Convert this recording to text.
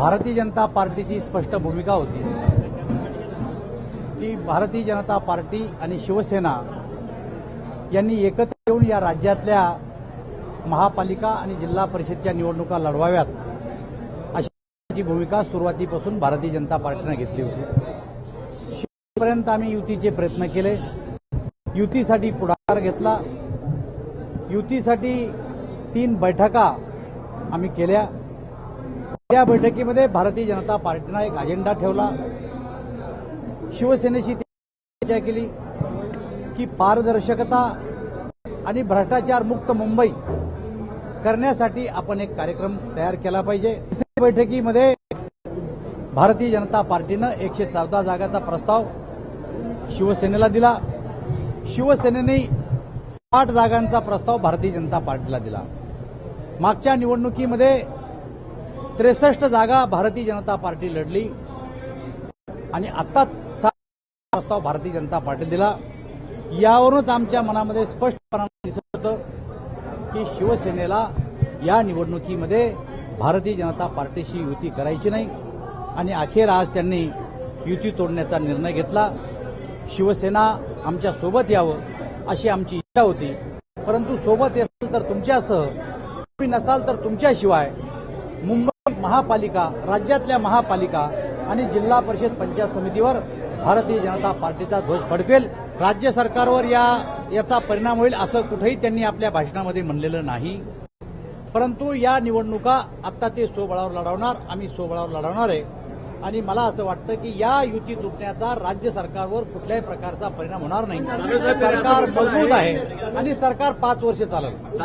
भारतीय जनता पार्टीची स्पष्ट भूमिका होती. की भारतीय जनता पार्टी आणि शिवसेना यांनी एकत्र येऊन या राज्यातल्या महापालिका आणि जिल्हा परिषदच्या निवडणुका लढवाव्यात अशी भूमिका सुरुवातीपासून भारतीय जनता पार्टीनं घेतली होती. शेवटपर्यंत आम्ही युतीचे प्रयत्न केले. युतीसाठी पुढाकार घेतला. युतीसाठी तीन बैठका आम्ही केल्या. या बैठकीमध्ये भारतीय जनता पार्टीनं एक अजेंडा ठेवला. शिवसेनेशी चर्चा केली की पारदर्शकता आणि भ्रष्टाचार मुक्त मुंबई करण्यासाठी आपण एक कार्यक्रम तयार केला पाहिजे. बैठकीमध्ये भारतीय जनता पार्टीनं एकशे चौदा जागाचा प्रस्ताव शिवसेनेला दिला. शिवसेनेने साठ जागांचा प्रस्ताव भारतीय जनता पार्टीला दिला. मागच्या निवडणुकीमध्ये त्रेसष्ट जागा भारतीय जनता पार्टी लढली. आणि आता सात प्रस्ताव भारतीय जनता पार्टी दिला. यावरूनच आमच्या मनामध्ये स्पष्टपणाने दिसत होतं की शिवसेनेला या निवडणुकीमध्ये भारतीय जनता पार्टीशी युती करायची नाही. आणि अखेर आज त्यांनी युती तोडण्याचा निर्णय घेतला. शिवसेना आमच्यासोबत यावं अशी आमची इच्छा होती. परंतु सोबत असेल तर तुमच्यासह तुम्ही नसाल तर तुमच्याशिवाय मुंबई महापालिका राज्यातल्या महापालिका आणि जिल्हा परिषद पंचायत समितीवर भारतीय जनता पार्टीचा ध्वज फडकेल. राज्य सरकारवर या याचा परिणाम होईल असं कुठेही त्यांनी आपल्या भाषणामध्ये म्हणलेलं नाही. परंतु या निवडणुका आता ते स्वबळावर लढवणार आम्ही स्वबळावर लढवणार आहे. आणि मला असं वाटतं की या युती तुटण्याचा राज्य सरकारवर कुठल्याही प्रकारचा परिणाम होणार नाही. सरकार मजबूत आहे आणि सरकार पाच वर्ष चालत